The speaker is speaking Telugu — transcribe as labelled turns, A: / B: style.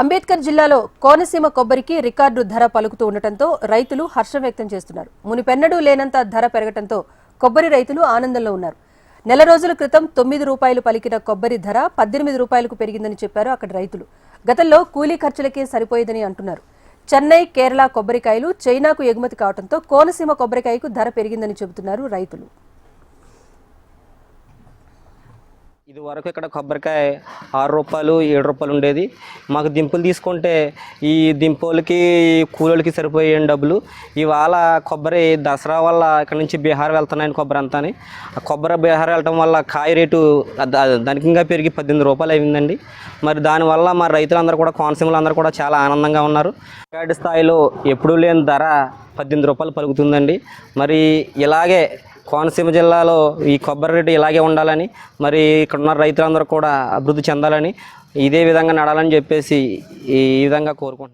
A: అంబేద్కర్ జిల్లాలో కోనసీమ కొబ్బరికి రికార్డు ధర పలుకుతూ ఉండటంతో రైతులు హర్షం వ్యక్తం చేస్తున్నారు. మునిపెన్నడూ లేనంత ధర పెరగటంతో కొబ్బరి రైతులు ఆనందంలో ఉన్నారు. నెల రోజుల క్రితం తొమ్మిది రూపాయలు పలికిన కొబ్బరి ధర పద్దెనిమిది రూపాయలకు పెరిగిందని చెప్పారు అక్కడి రైతులు. గతంలో కూలీ ఖర్చులకే సరిపోయేదని అంటున్నారు. చెన్నై కేరళ కొబ్బరికాయలు చైనాకు ఎగుమతి కావడంతో కోనసీమ కొబ్బరికాయకు ధర పెరిగిందని చెబుతున్నారు రైతులు.
B: ఇది వరకు ఇక్కడ కొబ్బరికాయ ఆరు రూపాయలు ఏడు రూపాయలు ఉండేది. మాకు దింపులు తీసుకుంటే ఈ దింపులకి కూలీలకి సరిపోయే డబ్బులు. ఇవాళ కొబ్బరి దసరా వల్ల ఇక్కడ నుంచి బీహార్ వెళ్తున్నాయని కొబ్బరి అంతాని. ఆ కొబ్బరి బీహార్ వెళ్ళటం వల్ల కాయ రేటు ధనికంగా పెరిగి పద్దెనిమిది రూపాయలు అయిందండి. మరి దానివల్ల మా రైతులందరూ కూడా కోనసీమలు అందరూ కూడా చాలా ఆనందంగా ఉన్నారు. స్థాయిలో ఎప్పుడూ లేని ధర పద్దెనిమిది రూపాయలు పలుకుతుందండి. మరి ఇలాగే కోనసీమ జిల్లాలో ఈ కొబ్బరి రేటు ఇలాగే ఉండాలని మరి ఇక్కడ ఉన్న రైతులందరూ కూడా అభివృద్ధి చెందాలని ఇదే విధంగా నడాలని చెప్పేసి ఈ విధంగా కోరుకుంటున్నాను